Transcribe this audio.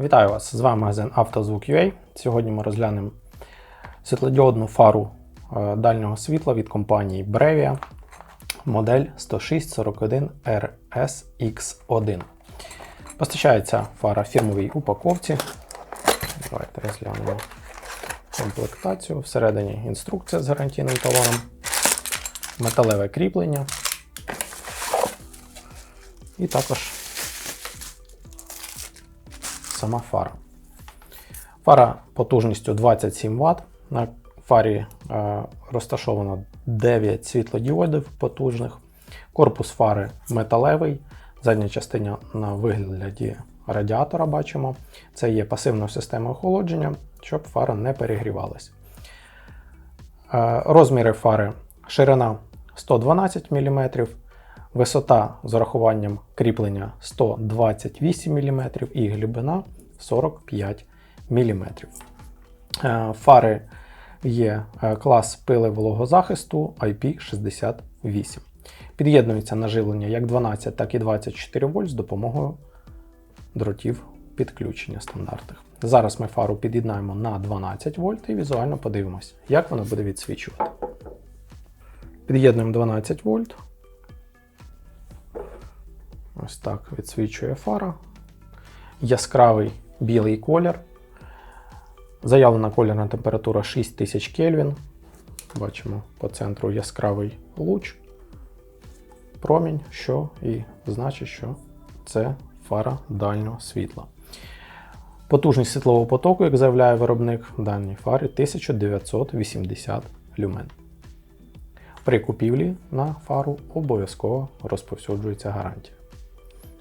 Вітаю вас! З вами магазин «Автозвук.UA». Сьогодні ми розглянемо світлодіодну фару е, дальнього світла від компанії Brevia модель 10641 RSX1. Постачається фара в фірмовій упаковці. Давайте розглянемо комплектацію. Всередині інструкція з гарантійним талоном, металеве кріплення і також сама фара. Фара потужністю 27 Вт. На фарі е, розташовано 9 світлодіодів потужних. Корпус фари металевий. Задня частина на вигляді радіатора бачимо. Це є пасивна система охолодження, щоб фара не перегрівалась. Е, розміри фари ширина 112 мм, висота з урахуванням кріплення 128 мм і глибина 45 мм. Е, Фари є е, клас пили вологозахисту IP68. Під'єднується на живлення як 12, так і 24 вольт з допомогою дротів підключення стандартних. Зараз ми фару під'єднаємо на 12 вольт і візуально подивимось, як воно буде відсвічувати. Під'єднуємо 12 вольт. Ось так відсвічує фара. Яскравий білий колір. Заявлена кольорна температура 6000 Кельвін. Бачимо по центру яскравий луч, промінь, що і значить, що це фара дальнього світла. Потужність світлового потоку, як заявляє виробник даній фари, 1980 люмен. При купівлі на фару обов'язково розповсюджується гарантія.